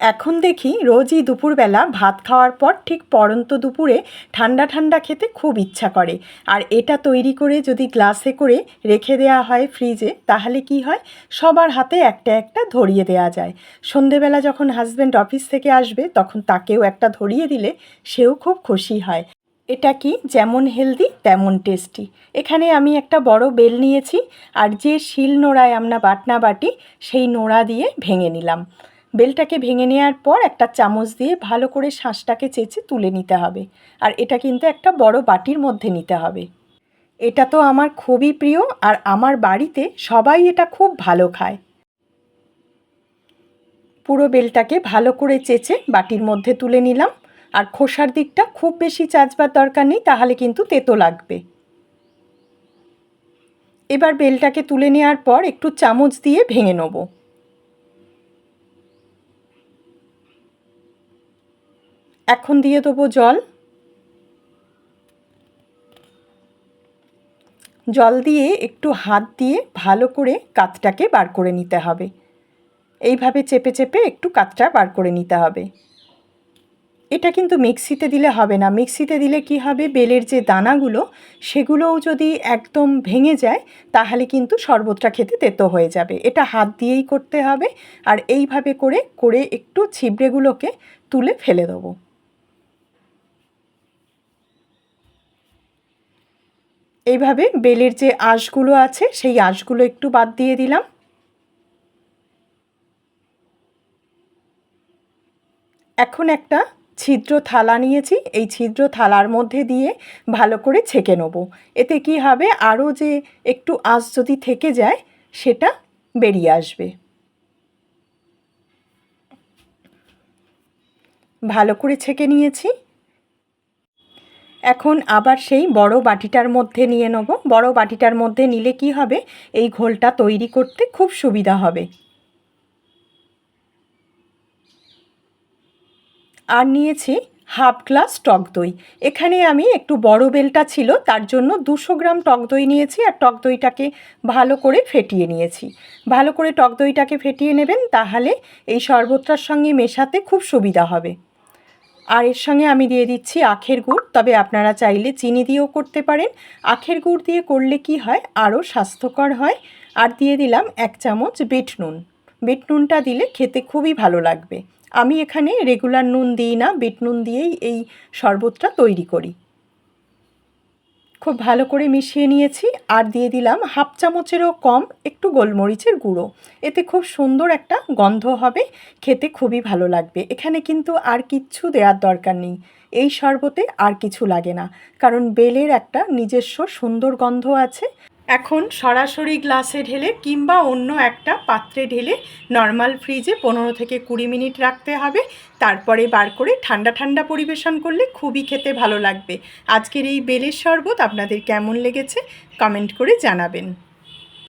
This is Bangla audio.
এখন দেখি রোজই দুপুরবেলা ভাত খাওয়ার পর ঠিক পরন্ত দুপুরে ঠান্ডা ঠান্ডা খেতে খুব ইচ্ছা করে। আর এটা তৈরি করে যদি গ্লাসে করে রেখে দেওয়া হয় ফ্রিজে, তাহলে কি হয়? সবার হাতে একটা একটা ধরিয়ে দেওয়া যায়। সন্ধেবেলা যখন হাজব্যান্ড অফিস থেকে আসবে, তখন তাকেও একটা ধরিয়ে দিলে সেও খুব খুশি হয়। এটা কি যেমন হেলদি তেমন টেস্টি এখানে আমি একটা বড় বেল নিয়েছি, আর যে শিল নোড়ায় আমরা বাটনা বাটি সেই নোড়া দিয়ে ভেঙে নিলাম। বেলটাকে ভেঙে নেওয়ার পর একটা চামচ দিয়ে ভালো করে শাঁসটাকে চেঁচে তুলে নিতে হবে। আর এটা কিন্তু একটা বড় বাটির মধ্যে নিতে হবে। এটা তো আমার খুবই প্রিয় আর আমার বাড়িতে সবাই এটা খুব ভালো খায়। পুরো বেলটাকে ভালো করে চেঁচে বাটির মধ্যে তুলে নিলাম। আর খোসার দিকটা খুব বেশি চাচবার দরকার নেই, তাহলে কিন্তু তেতো লাগবে। এবার বেলটাকে তুলে নেওয়ার পর একটু চামচ দিয়ে ভেঙে নেব। এখন দিয়ে দেবো জল। জল দিয়ে একটু হাত দিয়ে ভালো করে কাতটাকে বার করে নিতে হবে। এইভাবে চেপে চেপে একটু কাতটা বার করে নিতে হবে। এটা কিন্তু মিক্সিতে দিলে হবে না। মিক্সিতে দিলে কি হবে? বেলের যে দানাগুলো, সেগুলোও যদি একদম ভেঙে যায়, তাহলে কিন্তু শরবতটা খেতে তেতো হয়ে যাবে। এটা হাত দিয়েই করতে হবে। আর এইভাবে করে করে একটু ছিবড়েগুলোকে তুলে ফেলে দেবো। এইভাবে বেলের যে আঁশগুলো আছে, সেই আঁশগুলো একটু বাদ দিয়ে দিলাম। এখন একটা ছিদ্র থালা নিয়েছি। এই ছিদ্র থালার মধ্যে দিয়ে ভালো করে ছেঁকে নেব। এতে কি হবে? আরও যে একটু আঁশ যদি থেকে যায়, সেটা বেরিয়ে আসবে। ভালো করে ছেঁকে নিয়েছি। এখন আবার সেই বড় বাটিটার মধ্যে নিয়ে নেব। বড় বাটিটার মধ্যে নিলে কি হবে? এই ঘোলটা তৈরি করতে খুব সুবিধা হবে। আর নিয়েছি হাফ গ্লাস টক দই। এখানে আমি একটু বড় বেলটা ছিল, তার জন্য দুশো গ্রাম টক দই নিয়েছি আর টক দইটাকে ভালো করে ফেটিয়ে নিয়েছি। ভালো করে টক দইটাকে ফেটিয়ে নেবেন, তাহলে এই শরবতটার সঙ্গে মেশাতে খুব সুবিধা হবে। আর এর সঙ্গে আমি দিয়ে দিচ্ছি আখের গুড়, তবে আপনারা চাইলে চিনি দিয়েও করতে পারেন। আখের গুড় দিয়ে করলে কি হয়? আরও স্বাস্থ্যকর হয়। আর দিয়ে দিলাম এক চামচ বেট নুন। বিট নুনটা দিলে খেতে খুবই ভালো লাগবে। আমি এখানে রেগুলার নুন দিই না, বেট নুন দিয়েই এই শরবতটা তৈরি করি। খুব ভালো করে মিশিয়ে নিয়েছি আর দিয়ে দিলাম হাফ চামচেরও কম একটু গোলমরিচের গুঁড়ো। এতে খুব সুন্দর একটা গন্ধ হবে, খেতে খুবই ভালো লাগবে। এখানে কিন্তু আর কিচ্ছু দেওয়ার দরকার নেই। এই শরবতে আর কিছু লাগে না, কারণ বেলের একটা নিজস্ব সুন্দর গন্ধ আছে। এখন সরাসরি গ্লাসে ঢেলে কিংবা অন্য একটা পাত্রে ঢেলে নর্মাল ফ্রিজে পনেরো থেকে কুড়ি মিনিট রাখতে হবে। তারপরে বার করে ঠান্ডা ঠান্ডা পরিবেশন করলে খুবই খেতে ভালো লাগবে। আজকের এই বেলের শরবত আপনাদের কেমন লেগেছে কমেন্ট করে জানাবেন।